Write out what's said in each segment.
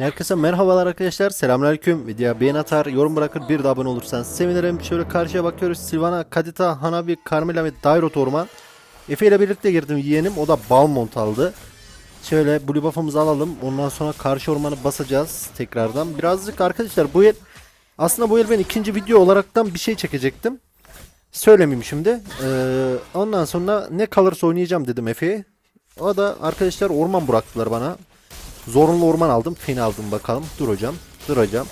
Herkese merhabalar arkadaşlar. Selamünaleyküm. Videoya beğen atar, yorum bırakır, bir de abone olursanız sevinirim. Şöyle karşıya bakıyoruz. Silvana, Kadita, Hanabi, Carmela ve Dairot Orman. Efe ile birlikte girdim yeğenim. O da Balmont aldı. Şöyle blue buff'ımızı alalım. Ondan sonra karşı ormanı basacağız tekrardan. Birazcık arkadaşlar bu el aslında bu el ben ikinci video olaraktan bir şey çekecektim. Söylemeyeyim şimdi. Ee, ondan sonra ne kalırsa oynayacağım dedim Efe'ye. O da arkadaşlar orman bıraktılar bana. Zorunlu orman aldım. Feni aldım bakalım. Dur hocam. Dur hocam.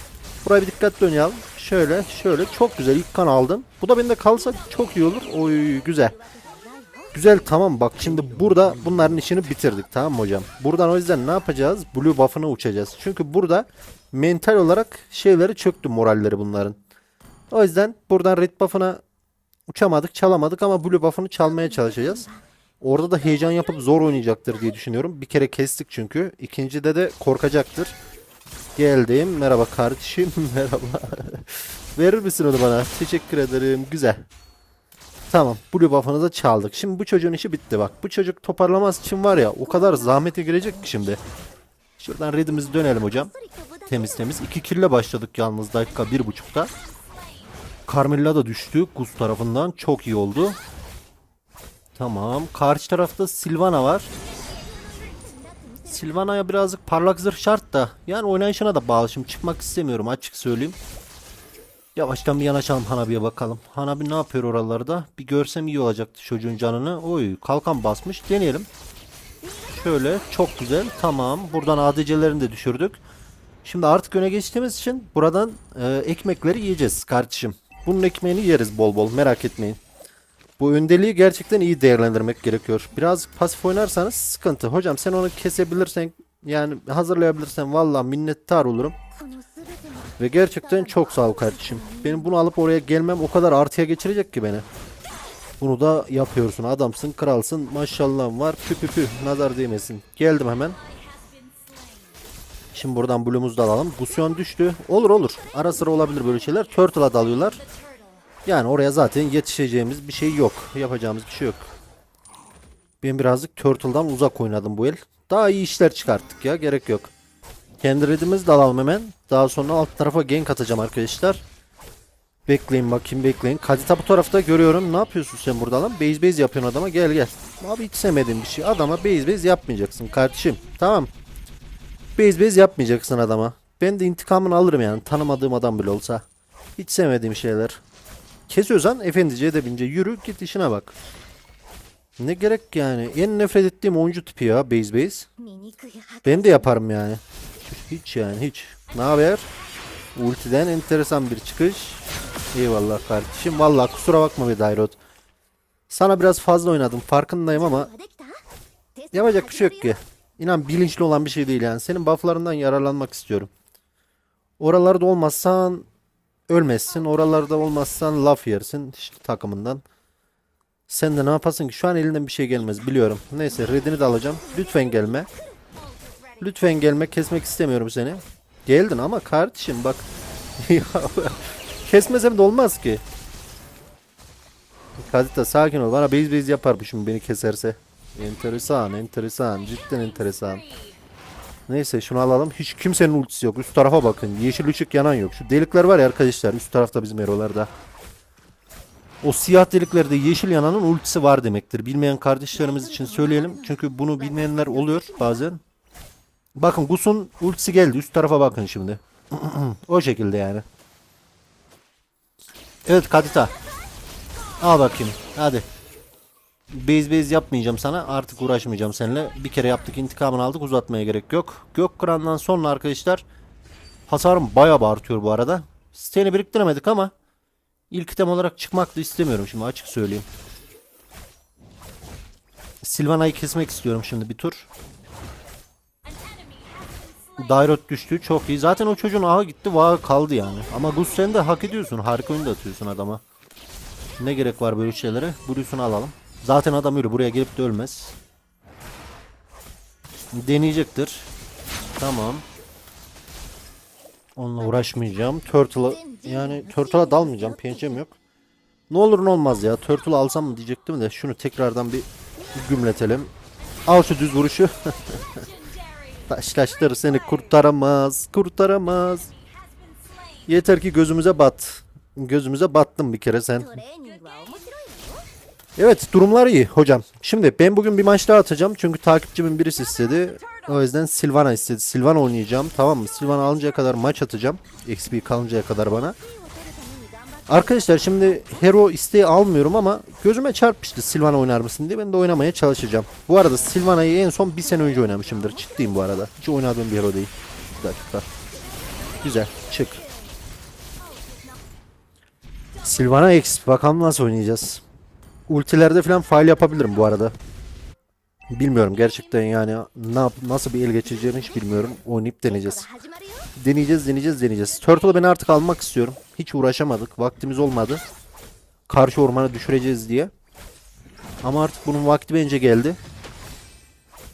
Buraya bir dikkatli oynayalım. Şöyle şöyle çok güzel ilk kan aldım. Bu da bende kalsa çok iyi olur. Oy güzel. Güzel tamam bak şimdi burada bunların işini bitirdik tamam mı hocam? Buradan o yüzden ne yapacağız? Blue buff'ına uçacağız. Çünkü burada mental olarak şeyleri çöktü moralleri bunların. O yüzden buradan red buff'ına uçamadık çalamadık ama blue buff'ını çalmaya çalışacağız. Orada da heyecan yapıp zor oynayacaktır diye düşünüyorum. Bir kere kestik çünkü. İkincide de korkacaktır. Geldim. Merhaba kardeşim. Merhaba. Verir misin onu bana? Teşekkür ederim. Güzel. Tamam. Blue buff'ını da çaldık. Şimdi bu çocuğun işi bitti bak. Bu çocuk toparlamaz için var ya o kadar zahmete girecek ki şimdi. Şuradan redimizi dönelim hocam. Temiz temiz. 2 kille başladık yalnız dakika 1.5'ta. Carmilla da düştü Gus tarafından. Çok iyi oldu. Tamam. Karşı tarafta Silvana var. Silvana'ya birazcık parlak zırh şart da. Yani oynayışına da bağlı. Şimdi çıkmak istemiyorum açık söyleyeyim. Yavaştan bir yanaşalım Hanabi'ye bakalım. Hanabi ne yapıyor oralarda? Bir görsem iyi olacaktı çocuğun canını. Oy kalkan basmış. Deneyelim. Şöyle çok güzel. Tamam. Buradan ADC'lerini de düşürdük. Şimdi artık öne geçtiğimiz için buradan e, ekmekleri yiyeceğiz kardeşim. Bunun ekmeğini yeriz bol bol merak etmeyin. Bu öndeliği gerçekten iyi değerlendirmek gerekiyor. Biraz pasif oynarsanız sıkıntı. Hocam sen onu kesebilirsen yani hazırlayabilirsen vallahi minnettar olurum. Ve gerçekten çok sağ ol kardeşim. Benim bunu alıp oraya gelmem o kadar artıya geçirecek ki beni. Bunu da yapıyorsun. Adamsın, kralsın. Maşallah var. Pü pü pü. Nazar değmesin. Geldim hemen. Şimdi buradan Blue'umuzu da alalım. Gusyon düştü. Olur olur. Ara sıra olabilir böyle şeyler. Turtle'a dalıyorlar. Yani oraya zaten yetişeceğimiz bir şey yok. Yapacağımız bir şey yok. Ben birazcık Turtle'dan uzak oynadım bu el. Daha iyi işler çıkarttık ya. Gerek yok. Kendi redimizi de alalım hemen. Daha sonra alt tarafa gank atacağım arkadaşlar. Bekleyin bakayım bekleyin. Kadita bu tarafta görüyorum. Ne yapıyorsun sen burada lan? Base base yapıyorsun adama. Gel gel. Abi hiç sevmediğim bir şey. Adama base base yapmayacaksın kardeşim. Tamam. Base base yapmayacaksın adama. Ben de intikamını alırım yani. Tanımadığım adam bile olsa. Hiç sevmediğim şeyler. Kesiyorsan efendice edebince yürü git işine bak. Ne gerek yani. En nefret ettiğim oyuncu tipi ya base base. Ben de yaparım yani. Hiç yani hiç. Ne haber? Ultiden enteresan bir çıkış. Eyvallah kardeşim. Vallahi kusura bakma be Dairot. Sana biraz fazla oynadım farkındayım ama yapacak bir şey yok ki. İnan bilinçli olan bir şey değil yani. Senin bufflarından yararlanmak istiyorum. Oralarda olmazsan ölmezsin. Oralarda olmazsan laf yersin işte takımından. Sen de ne yapasın ki? Şu an elinden bir şey gelmez biliyorum. Neyse redini de alacağım. Lütfen gelme. Lütfen gelme. Kesmek istemiyorum seni. Geldin ama kardeşim bak. Kesmesem de olmaz ki. Kadita sakin ol. Bana base base yapar bu şimdi beni keserse. Enteresan, enteresan. Cidden enteresan. Neyse şunu alalım. Hiç kimsenin ultisi yok. Üst tarafa bakın. Yeşil ışık yanan yok. Şu delikler var ya arkadaşlar. Üst tarafta bizim erolarda. O siyah deliklerde yeşil yananın ultisi var demektir. Bilmeyen kardeşlerimiz için söyleyelim. Çünkü bunu bilmeyenler oluyor bazen. Bakın Gus'un ultisi geldi. Üst tarafa bakın şimdi. o şekilde yani. Evet Kadita. Al bakayım. Hadi. Base base yapmayacağım sana. Artık uğraşmayacağım seninle. Bir kere yaptık intikamını aldık. Uzatmaya gerek yok. Gök Kıran'dan sonra arkadaşlar hasarım bayağı artıyor bu arada. Seni biriktiremedik ama ilk item olarak çıkmak da istemiyorum şimdi açık söyleyeyim. Silvana'yı kesmek istiyorum şimdi bir tur. Dairot düştü çok iyi. Zaten o çocuğun ağa gitti vağı kaldı yani. Ama Gus sen de hak ediyorsun. Harika oyun da atıyorsun adama. Ne gerek var böyle şeylere? Blue'sunu alalım. Zaten adam yürü buraya gelip de ölmez. Deneyecektir. Tamam. Onunla uğraşmayacağım. Turtle'a yani Turtle'a dalmayacağım. Pençem yok. Ne olur ne olmaz ya. Turtle alsam mı diyecektim de şunu tekrardan bir gümletelim. Al şu düz vuruşu. Taşlaştır seni kurtaramaz, kurtaramaz. Yeter ki gözümüze bat. Gözümüze battın bir kere sen. Evet durumlar iyi hocam. Şimdi ben bugün bir maç daha atacağım. Çünkü takipçimin birisi istedi. O yüzden Silvana istedi. Silvana oynayacağım tamam mı? Silvana alıncaya kadar maç atacağım. XP kalıncaya kadar bana. Arkadaşlar şimdi hero isteği almıyorum ama gözüme çarpmıştı Silvana oynar mısın diye ben de oynamaya çalışacağım. Bu arada Silvana'yı en son bir sene önce oynamışımdır. Ciddiyim bu arada. Hiç oynadığım bir hero değil. Bir dakika. Güzel çık. Silvana X bakalım nasıl oynayacağız ultilerde falan fail yapabilirim bu arada. Bilmiyorum gerçekten yani ne yap nasıl bir el geçireceğimi hiç bilmiyorum. Oynayıp deneyeceğiz. Deneyeceğiz, deneyeceğiz, deneyeceğiz. Turtle'ı ben artık almak istiyorum. Hiç uğraşamadık. Vaktimiz olmadı. Karşı ormana düşüreceğiz diye. Ama artık bunun vakti bence geldi.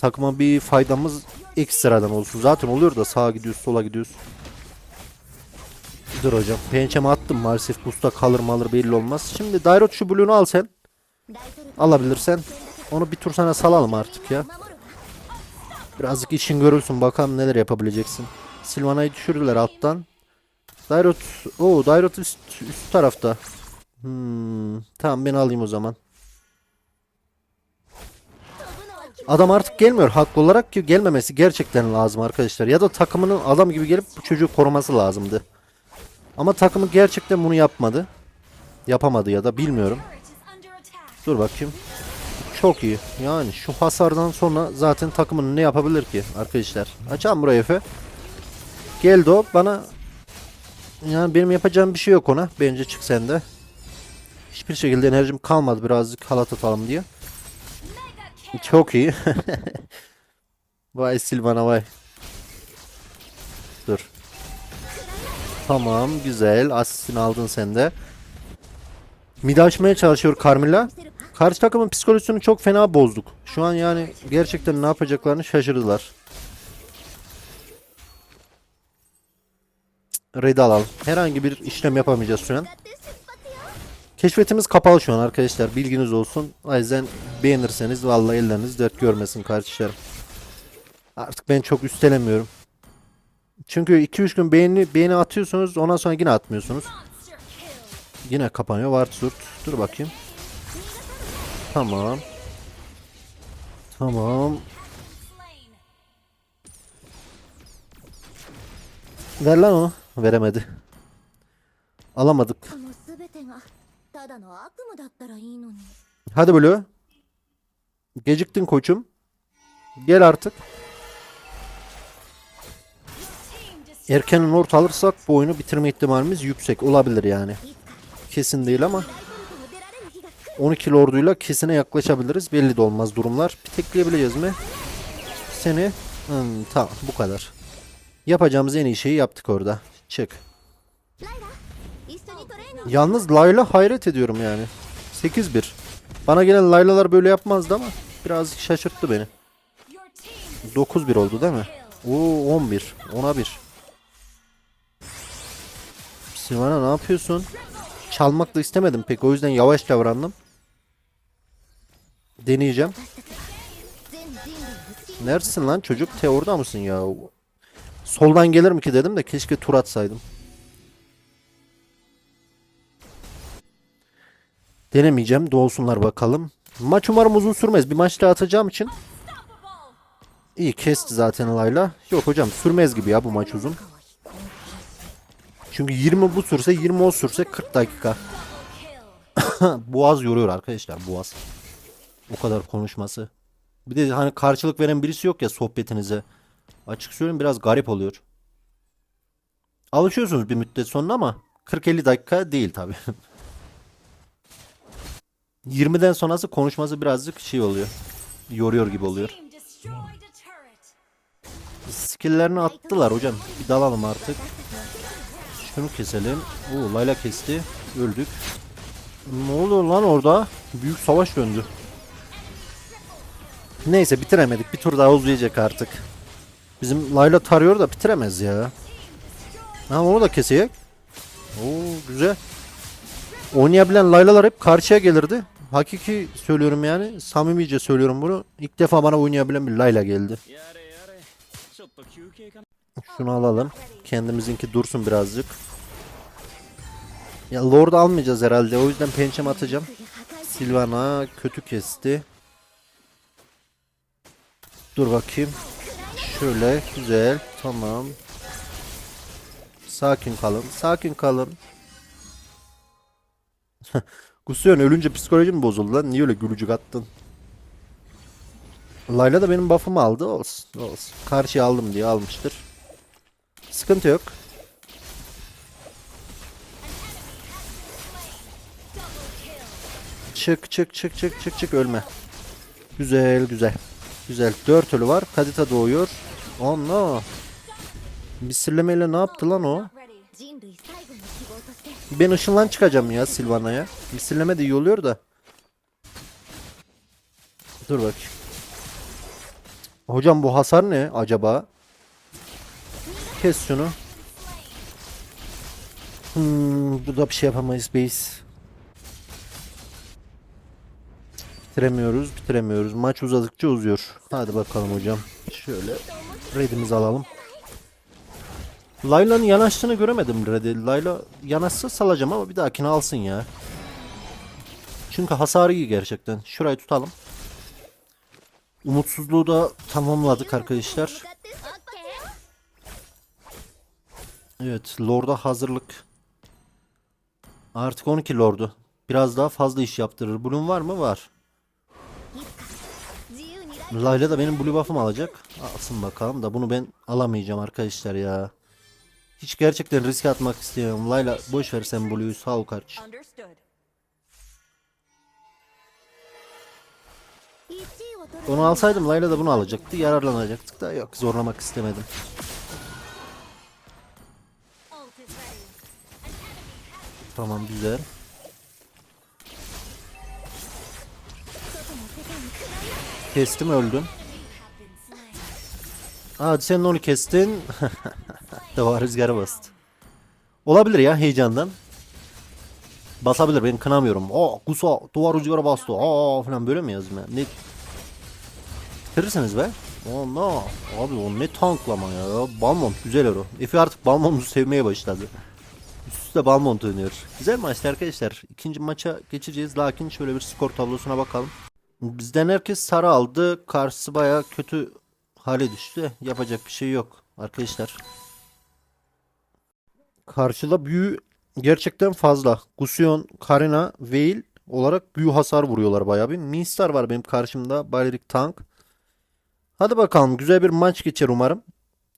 Takıma bir faydamız ekstradan olsun. Zaten oluyor da sağa gidiyoruz, sola gidiyoruz. Dur hocam. Pençeme attım maalesef. Busta kalır mı alır belli olmaz. Şimdi Dairot şu blue'unu al sen. Alabilirsen onu bir tur sana salalım artık ya. Birazcık için görülsün bakalım neler yapabileceksin. Silvana'yı düşürdüler alttan. Dairot, o Dairot üst, üst tarafta. Hmm, tamam ben alayım o zaman. Adam artık gelmiyor. Haklı olarak ki gelmemesi gerçekten lazım arkadaşlar. Ya da takımının adam gibi gelip bu çocuğu koruması lazımdı. Ama takımı gerçekten bunu yapmadı. Yapamadı ya da bilmiyorum. Dur bakayım. Çok iyi. Yani şu hasardan sonra zaten takımın ne yapabilir ki arkadaşlar? Açalım burayı Efe. Geldi o bana yani benim yapacağım bir şey yok ona. Bence çık sen de. Hiçbir şekilde enerjim kalmadı birazcık halat atalım diye. Çok iyi. vay Silvana vay. Dur. Tamam güzel. Asistini aldın sen de. Mid açmaya çalışıyor Carmilla. Karşı takımın psikolojisini çok fena bozduk. Şu an yani gerçekten ne yapacaklarını şaşırdılar. Red alalım. Herhangi bir işlem yapamayacağız şu an. Keşfetimiz kapalı şu an arkadaşlar. Bilginiz olsun. O yüzden beğenirseniz vallahi elleriniz dert görmesin kardeşlerim. Artık ben çok üstelemiyorum. Çünkü 2-3 gün beğeni, beğeni atıyorsunuz. Ondan sonra yine atmıyorsunuz. Yine kapanıyor. Vartsurt. Dur bakayım. Tamam. Tamam. Ver lan onu. Veremedi. Alamadık. Hadi Blue. Geciktin koçum. Gel artık. Erken nort alırsak bu oyunu bitirme ihtimalimiz yüksek olabilir yani. Kesin değil ama. 12 lorduyla kesine yaklaşabiliriz. Belli de olmaz durumlar. Bir tekleyebileceğiz mi? Seni. Hmm, tamam bu kadar. Yapacağımız en iyi şeyi yaptık orada. Çık. Yalnız Layla hayret ediyorum yani. 8-1. Bana gelen Layla'lar böyle yapmazdı ama birazcık şaşırttı beni. 9-1 oldu değil mi? Oo 11. 10'a 1. Silvana ne yapıyorsun? Çalmak da istemedim pek o yüzden yavaş davrandım deneyeceğim. Neredesin lan çocuk? Te orada mısın ya? Soldan gelir mi ki dedim de keşke tur atsaydım. Denemeyeceğim. Doğsunlar bakalım. Maç umarım uzun sürmez. Bir maç daha atacağım için. İyi kesti zaten olayla. Yok hocam sürmez gibi ya bu maç uzun. Çünkü 20 bu sürse 20 o sürse 40 dakika. boğaz yoruyor arkadaşlar boğaz. O kadar konuşması. Bir de hani karşılık veren birisi yok ya sohbetinize. Açık söyleyeyim biraz garip oluyor. Alışıyorsunuz bir müddet sonra ama 40-50 dakika değil tabi. 20'den sonrası konuşması birazcık şey oluyor. Yoruyor gibi oluyor. Skill'lerini attılar hocam. Bir dalalım artık. Şunu keselim. Oo Layla kesti. Öldük. Ne oluyor lan orada? Büyük savaş döndü. Neyse bitiremedik. Bir tur daha uzayacak artık. Bizim Layla tarıyor da bitiremez ya. Ha onu da keseyim. Oo güzel. Oynayabilen Layla'lar hep karşıya gelirdi. Hakiki söylüyorum yani. Samimice söylüyorum bunu. İlk defa bana oynayabilen bir Layla geldi. Şunu alalım. Kendimizinki dursun birazcık. Ya Lord almayacağız herhalde. O yüzden pençem atacağım. Silvana kötü kesti. Dur bakayım. Şöyle güzel. Tamam. Sakin kalın. Sakin kalın. Gusion ölünce psikolojim bozuldu lan. Niye öyle gülücük attın? Layla da benim buff'ımı aldı. Olsun. Olsun. Karşıya aldım diye almıştır. Sıkıntı yok. Çık çık çık çık çık çık ölme. Güzel güzel. Güzel. Dört ölü var. Kadita doğuyor. Oh no. Misirlemeyle ne yaptı lan o? Ben ışınlan çıkacağım ya Silvana'ya. Misirleme de iyi oluyor da. Dur bak. Hocam bu hasar ne acaba? Kes şunu. Hmm, burada bir şey yapamayız base. Bitiremiyoruz, bitiremiyoruz. Maç uzadıkça uzuyor. Hadi bakalım hocam. Şöyle redimizi alalım. Layla'nın yanaştığını göremedim redi. Layla yanaşsa salacağım ama bir dahakine alsın ya. Çünkü hasarı iyi gerçekten. Şurayı tutalım. Umutsuzluğu da tamamladık arkadaşlar. Evet, Lord'a hazırlık. Artık 12 Lord'u. Biraz daha fazla iş yaptırır. Bunun var mı? Var. Layla da benim blue buff'ımı alacak. Alsın bakalım da bunu ben alamayacağım arkadaşlar ya. Hiç gerçekten riske atmak istemiyorum. Layla boş ver sen blue'yu sağ ol kardeş. Onu alsaydım Layla da bunu alacaktı. Yararlanacaktık da yok zorlamak istemedim. Tamam güzel. Kestim öldüm. Hadi sen onu kestin. Deva rüzgarı bastı. Olabilir ya heyecandan. Basabilir ben kınamıyorum. Aa kusa duvar rüzgarı bastı. Aa falan böyle mi yazayım ya? Ne? Bitirirsiniz be. Oh no. Abi o ne tanklama ya. Balmont güzel hero. Efe artık Balmont'u sevmeye başladı. Üst üste Balmont oynuyor. Güzel maçtı arkadaşlar. İkinci maça geçeceğiz. Lakin şöyle bir skor tablosuna bakalım. Bizden herkes sarı aldı. Karşısı baya kötü hale düştü. Yapacak bir şey yok arkadaşlar. Karşıda büyü gerçekten fazla. Gusion, Karina, Veil olarak büyü hasar vuruyorlar bayağı bir. Minstar var benim karşımda. Balerik Tank. Hadi bakalım güzel bir maç geçer umarım.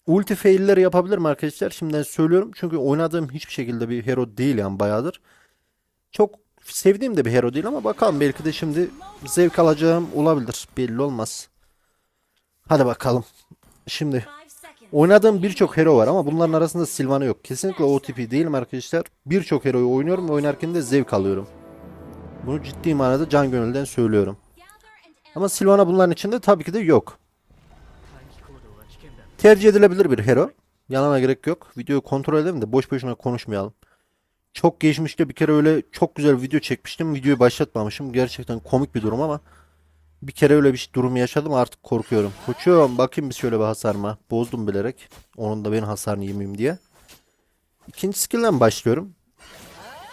Ulti failleri yapabilirim arkadaşlar. Şimdiden söylüyorum. Çünkü oynadığım hiçbir şekilde bir hero değil yani bayağıdır. Çok sevdiğim de bir hero değil ama bakalım belki de şimdi zevk alacağım olabilir. Belli olmaz. Hadi bakalım. Şimdi oynadığım birçok hero var ama bunların arasında Sylvana yok. Kesinlikle o tipi değilim arkadaşlar. Birçok heroyu oynuyorum ve oynarken de zevk alıyorum. Bunu ciddi manada can gönülden söylüyorum. Ama Sylvana bunların içinde tabii ki de yok. Tercih edilebilir bir hero. Yalana gerek yok. Videoyu kontrol edelim de boş boşuna konuşmayalım. Çok geçmişte bir kere öyle çok güzel video çekmiştim. Videoyu başlatmamışım. Gerçekten komik bir durum ama bir kere öyle bir durum yaşadım artık korkuyorum. Koçum bakayım bir şöyle bir hasarıma. Bozdum bilerek. Onun da benim hasarını yemeyeyim diye. İkinci skill'den başlıyorum.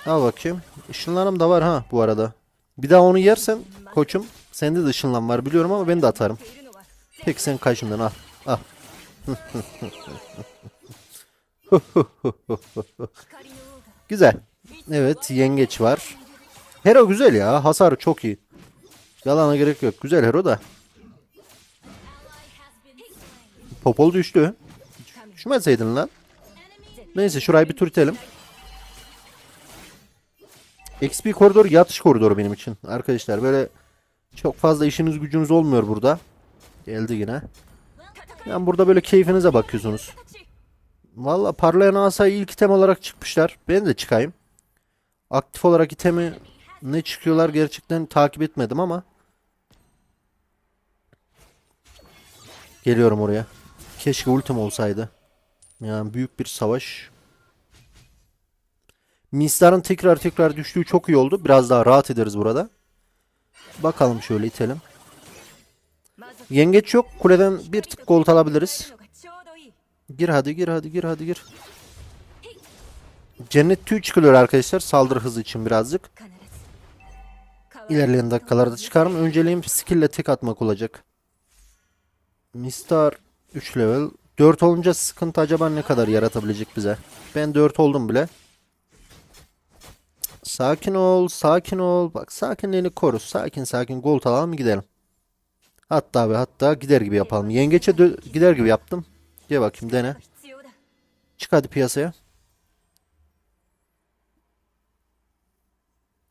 Al bakayım. Işınlanım da var ha bu arada. Bir daha onu yersen koçum sende de ışınlan var biliyorum ama ben de atarım. Peki sen kaçımdan al. Al. Güzel. Evet yengeç var. Hero güzel ya. Hasarı çok iyi. Yalana gerek yok. Güzel hero da. Popol düştü. Düşmeseydin lan. Neyse şurayı bir tur itelim. XP koridor yatış koridoru benim için. Arkadaşlar böyle çok fazla işiniz gücünüz olmuyor burada. Geldi yine. Yani burada böyle keyfinize bakıyorsunuz. Valla parlayan asayı ilk item olarak çıkmışlar. Ben de çıkayım. Aktif olarak itemi ne çıkıyorlar gerçekten takip etmedim ama. Geliyorum oraya. Keşke ultim olsaydı. Yani büyük bir savaş. Minstar'ın tekrar tekrar düştüğü çok iyi oldu. Biraz daha rahat ederiz burada. Bakalım şöyle itelim. Yengeç yok. Kuleden bir tık gold alabiliriz. Gir hadi gir hadi gir hadi gir. Cennet tüy çıkılıyor arkadaşlar saldırı hızı için birazcık. İlerleyen dakikalarda çıkarım. Önceliğim skill tek atmak olacak. Mistar 3 level. 4 olunca sıkıntı acaba ne kadar yaratabilecek bize? Ben 4 oldum bile. Sakin ol, sakin ol. Bak sakinliğini koru. Sakin sakin gol alalım gidelim. Hatta ve hatta gider gibi yapalım. Yengeçe gider gibi yaptım. Gel bakayım dene. Çık hadi piyasaya.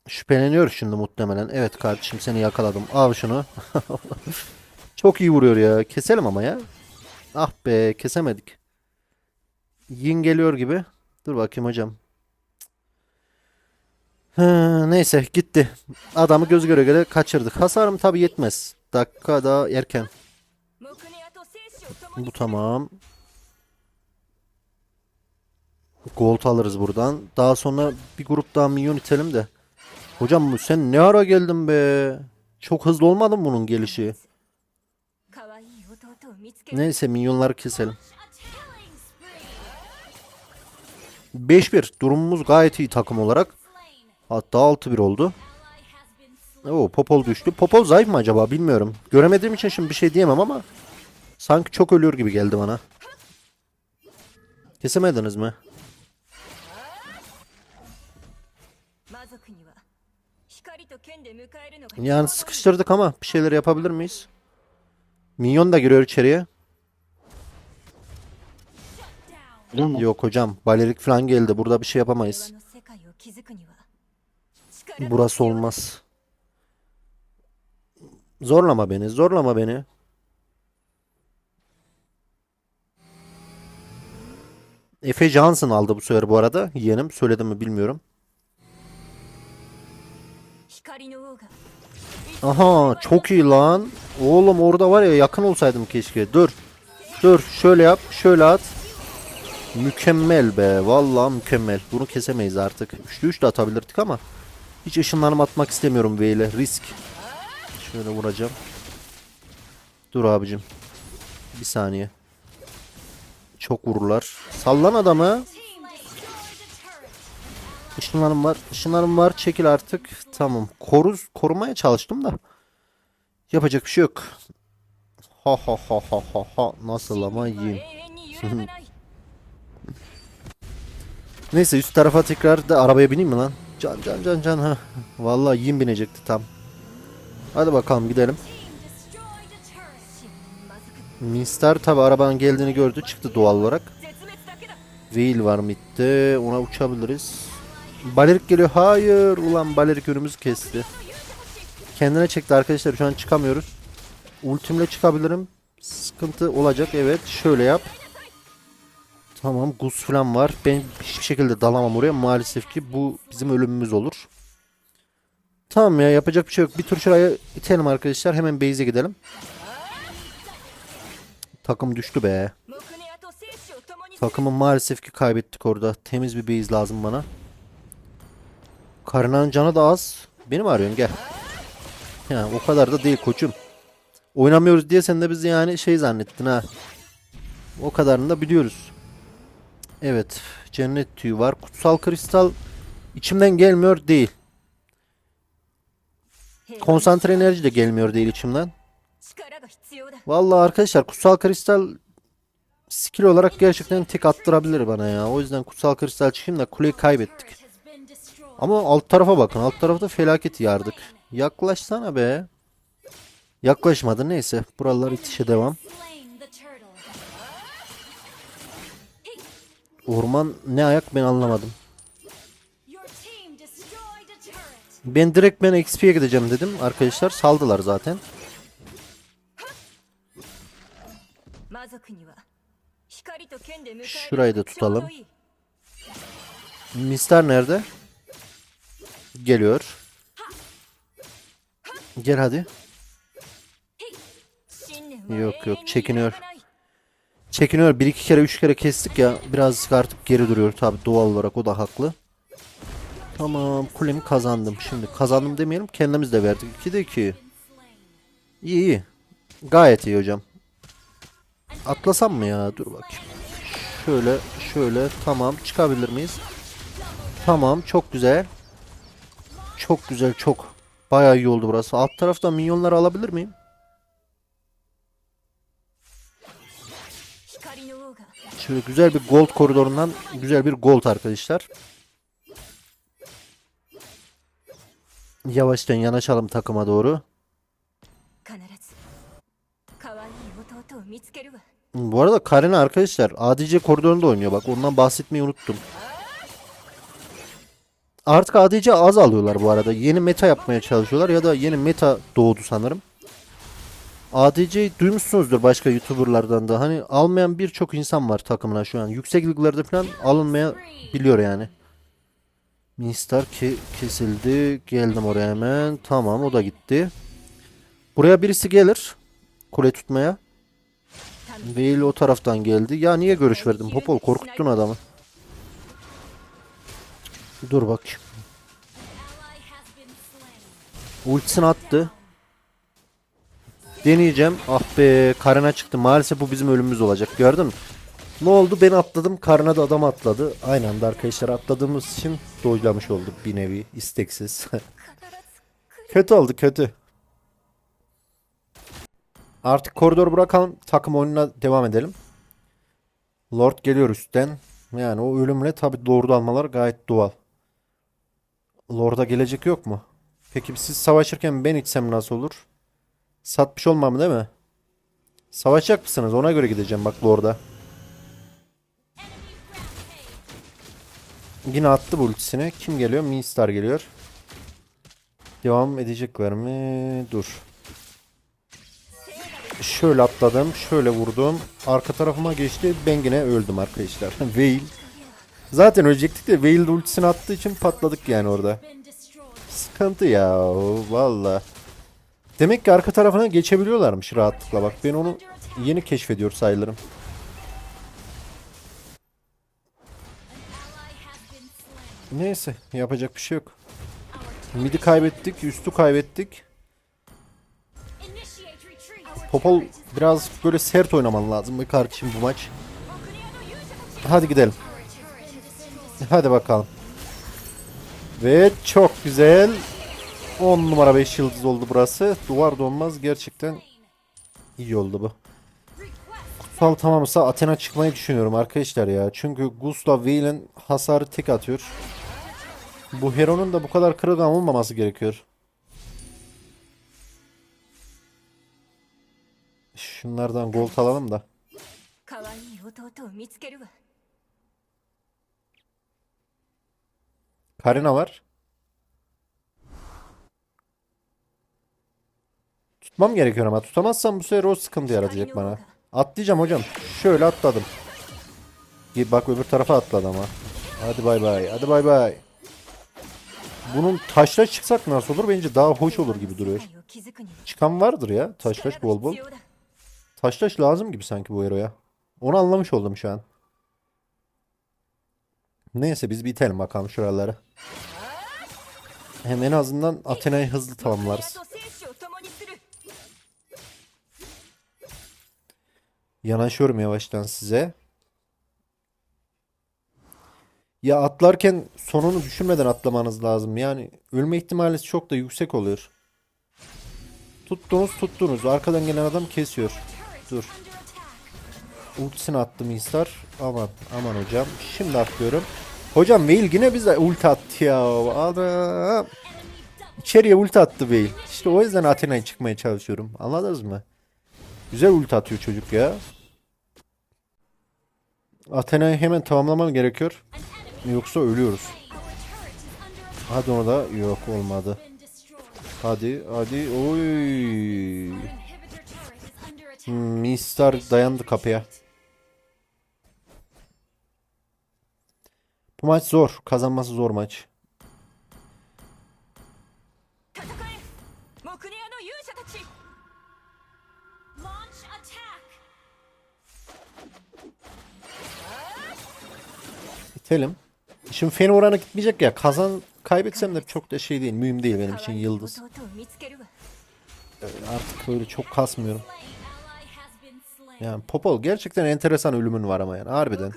Şüpheleniyor şimdi muhtemelen. Evet kardeşim seni yakaladım. Al şunu. Çok iyi vuruyor ya. Keselim ama ya. Ah be kesemedik. Yin geliyor gibi. Dur bakayım hocam. Hı, neyse gitti. Adamı göz göre göre kaçırdık. Hasarım tabi yetmez. Dakika daha erken. Bu tamam. Gold alırız buradan. Daha sonra bir grup daha minyon itelim de. Hocam sen ne ara geldin be? Çok hızlı olmadı mı bunun gelişi? Neyse minyonları keselim. 5-1 durumumuz gayet iyi takım olarak. Hatta 6-1 oldu. Oo Popol düştü. Popol zayıf mı acaba bilmiyorum. Göremediğim için şimdi bir şey diyemem ama sanki çok ölüyor gibi geldi bana. Kesemediniz mi? Yani sıkıştırdık ama bir şeyler yapabilir miyiz? Minyon da giriyor içeriye. Yok hocam. Balerik falan geldi. Burada bir şey yapamayız. Burası olmaz. Zorlama beni. Zorlama beni. Efe Johnson aldı bu sefer bu arada. Yeğenim söyledim mi bilmiyorum. Aha çok iyi lan. Oğlum orada var ya yakın olsaydım keşke. Dur. Dur şöyle yap şöyle at. Mükemmel be. Vallahi mükemmel. Bunu kesemeyiz artık. 3'lü 3 de atabilirdik ama. Hiç ışınlanma atmak istemiyorum V ile. Risk. Şöyle vuracağım. Dur abicim. Bir saniye. Çok vururlar. Sallan adamı. Işınlarım var. Işınlarım var. Çekil artık. Tamam. Koruz korumaya çalıştım da. Yapacak bir şey yok. Ha ha ha ha ha ha. Nasıl ama yiyeyim. Neyse üst tarafa tekrar da arabaya bineyim mi lan? Can can can can ha. Vallahi yiyeyim binecekti tam. Hadi bakalım gidelim. Mister tabi arabanın geldiğini gördü çıktı doğal olarak. Veil var midde ona uçabiliriz. Balerik geliyor. Hayır. Ulan Balerik önümüzü kesti. Kendine çekti arkadaşlar. Şu an çıkamıyoruz. Ultimle çıkabilirim. Sıkıntı olacak. Evet. Şöyle yap. Tamam. Guz falan var. Ben hiçbir şekilde dalamam oraya. Maalesef ki bu bizim ölümümüz olur. Tamam ya. Yapacak bir şey yok. Bir tur şuraya itelim arkadaşlar. Hemen base'e gidelim. Takım düştü be. Takımı maalesef ki kaybettik orada. Temiz bir base lazım bana. Karınan canı da az. Beni mi arıyorsun gel. Ya o kadar da değil koçum. Oynamıyoruz diye sen de bizi yani şey zannettin ha. O kadarını da biliyoruz. Evet. Cennet tüyü var. Kutsal kristal içimden gelmiyor değil. Konsantre enerji de gelmiyor değil içimden. Vallahi arkadaşlar kutsal kristal skill olarak gerçekten tek attırabilir bana ya. O yüzden kutsal kristal çıkayım da kuleyi kaybettik. Ama alt tarafa bakın. Alt tarafta felaket yardık. Yaklaşsana be. Yaklaşmadı neyse. Buralar itişe devam. Orman ne ayak ben anlamadım. Ben direkt ben XP'ye gideceğim dedim. Arkadaşlar saldılar zaten. Şurayı da tutalım. Mister nerede? Geliyor. Gel hadi. Yok yok çekiniyor. Çekiniyor. Bir iki kere üç kere kestik ya. Birazcık artık geri duruyor. Tabi doğal olarak o da haklı. Tamam kulemi kazandım. Şimdi kazandım demeyelim. Kendimiz de verdik. 2'de 2. İyi iyi. Gayet iyi hocam. Atlasam mı ya? Dur bakayım. Şöyle şöyle tamam çıkabilir miyiz? Tamam çok güzel. Çok güzel çok. Baya iyi oldu burası. Alt tarafta minyonları alabilir miyim? Şöyle güzel bir gold koridorundan güzel bir gold arkadaşlar. Yavaştan yanaşalım takıma doğru. Bu arada Karina arkadaşlar ADC koridorunda oynuyor bak ondan bahsetmeyi unuttum. Artık ADC az alıyorlar bu arada. Yeni meta yapmaya çalışıyorlar ya da yeni meta doğdu sanırım. ADC'yi duymuşsunuzdur başka YouTuber'lardan da. Hani almayan birçok insan var takımına şu an. Yüksek liglerde falan alınmaya biliyor yani. Minstar ki kesildi. Geldim oraya hemen. Tamam o da gitti. Buraya birisi gelir. Kule tutmaya. Veil o taraftan geldi. Ya niye görüş verdin? Popol korkuttun adamı. Dur bak. Slain. Ultisini attı. Deneyeceğim. Ah be karına çıktı. Maalesef bu bizim ölümümüz olacak. Gördün mü? Ne oldu? Ben atladım. Karına da adam atladı. Aynı anda arkadaşlar atladığımız için dojlamış olduk bir nevi. isteksiz. kötü oldu kötü. Artık koridor bırakalım. Takım oyununa devam edelim. Lord geliyor üstten. Yani o ölümle tabi doğru almalar gayet doğal. Lord'a gelecek yok mu? Peki siz savaşırken ben içsem nasıl olur? Satmış olmam değil mi? Savaşacak mısınız? Ona göre gideceğim bak Lord'a. Yine attı bu ultisini. Kim geliyor? Minstar geliyor. Devam edecekler mi? Dur. Şöyle atladım. Şöyle vurdum. Arka tarafıma geçti. Ben yine öldüm arkadaşlar. Veil. Zaten ölecektik de Veil de ultisini attığı için patladık yani orada. Sıkıntı ya valla. Demek ki arka tarafına geçebiliyorlarmış rahatlıkla bak. Ben onu yeni keşfediyor sayılırım. Neyse yapacak bir şey yok. Midi kaybettik, üstü kaybettik. Popol biraz böyle sert oynaman lazım be kardeşim bu maç. Hadi gidelim. Hadi bakalım. Ve çok güzel. 10 numara 5 yıldız oldu burası. Duvar donmaz gerçekten iyi oldu bu. Kutsal tamamsa Athena çıkmayı düşünüyorum arkadaşlar ya. Çünkü Gus'la Veil'in hasarı tek atıyor. Bu Heron'un da bu kadar kırılgan olmaması gerekiyor. Şunlardan gold alalım da. Karina var. Tutmam gerekiyor ama tutamazsam bu sefer o sıkıntı yaratacak bana. Atlayacağım hocam. Şöyle atladım. Bak öbür tarafa atladı ama. Hadi bay bay. Hadi bay bay. Bunun taşla çıksak nasıl olur? Bence daha hoş olur gibi duruyor. Çıkan vardır ya. Taşlaş bol bol. Taşlaş lazım gibi sanki bu heroya. Onu anlamış oldum şu an. Neyse biz bitelim bakalım şuraları. Hem en azından Athena'yı hızlı tamamlarız. Yanaşıyorum yavaştan size. Ya atlarken sonunu düşünmeden atlamanız lazım. Yani ölme ihtimaliniz çok da yüksek oluyor. Tuttunuz tuttunuz. Arkadan gelen adam kesiyor. Dur. Ultisini attım Instar. Aman aman hocam. Şimdi atlıyorum. Hocam Veil yine bize ulti attı ya. Adam. İçeriye ulti attı Veil. İşte o yüzden Athena'ya çıkmaya çalışıyorum. Anladınız mı? Güzel ulti atıyor çocuk ya. Athena'yı hemen tamamlamam gerekiyor. Yoksa ölüyoruz. Hadi onu da yok olmadı. Hadi hadi oy. Hmm, Mistar dayandı kapıya. Bu maç zor. Kazanması zor maç. İtelim. Şimdi fen oranı gitmeyecek ya. Kazan kaybetsem de çok da şey değil. Mühim değil benim için yıldız. Ee, artık böyle çok kasmıyorum. Yani Popol gerçekten enteresan ölümün var ama yani harbiden.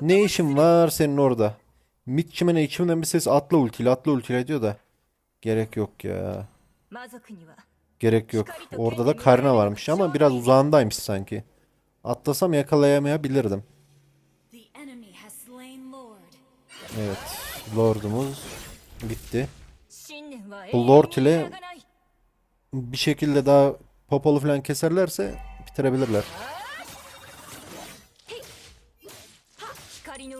Ne işin var senin orada? Mid kimine ikimden bir ses atla ultiyle atla ultiyle diyor da. Gerek yok ya. Gerek yok. Orada da Karina varmış ama biraz uzağındaymış sanki. Atlasam yakalayamayabilirdim. Evet. Lord'umuz gitti. Bu Lord ile bir şekilde daha Popolu falan keserlerse bitirebilirler.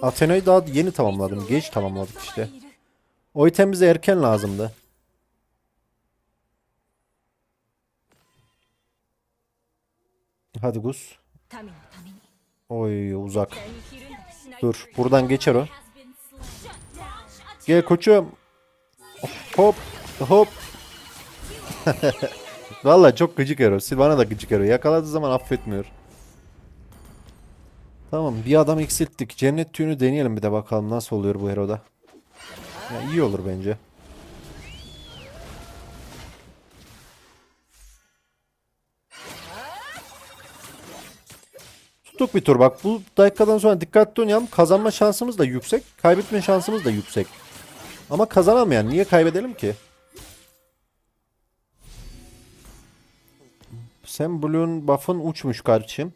Athena'yı daha yeni tamamladım. Geç tamamladık işte. O item bize erken lazımdı. Hadi Gus. Oy uzak. Dur buradan geçer o. Gel koçum. Hop hop. Valla çok gıcık ero. Silvana da gıcık ero. Yakaladığı zaman affetmiyor. Tamam bir adam eksilttik. Cennet tüyünü deneyelim bir de bakalım nasıl oluyor bu heroda. Ya, iyi olur bence. Tuttuk bir tur bak. Bu dakikadan sonra dikkatli oynayalım. Kazanma şansımız da yüksek. Kaybetme şansımız da yüksek. Ama kazanamayan niye kaybedelim ki? Sen Blue'un buff'ın uçmuş kardeşim.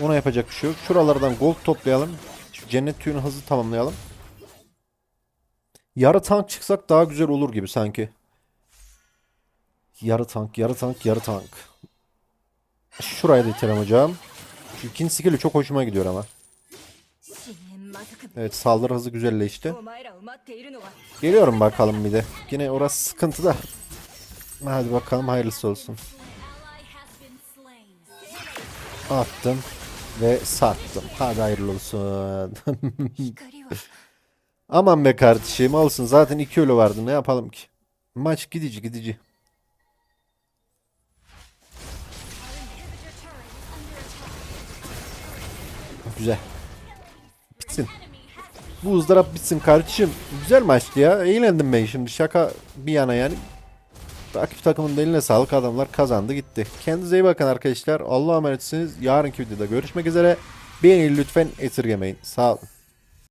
Ona yapacak bir şey yok. Şuralardan gold toplayalım. Şu cennet tüyünü hızlı tamamlayalım. Yarı tank çıksak daha güzel olur gibi sanki. Yarı tank, yarı tank, yarı tank. Şuraya da itelim hocam. Şu ikinci skill'i çok hoşuma gidiyor ama. Evet saldırı hızı güzelleşti. Geliyorum bakalım bir de. Yine orası sıkıntı da. Hadi bakalım hayırlısı olsun. Attım ve sattım. Hadi hayırlı olsun. Aman be kardeşim olsun. Zaten iki ölü vardı. Ne yapalım ki? Maç gidici gidici. Güzel. Bitsin. Bu ızdırap bitsin kardeşim. Güzel maçtı ya. Eğlendim ben şimdi. Şaka bir yana yani. Rakip takımın eline sağlık. Adamlar kazandı gitti. Kendinize iyi bakın arkadaşlar. Allah'a emanetsiniz. Yarınki videoda görüşmek üzere. Beğeni lütfen esirgemeyin. Sağ olun.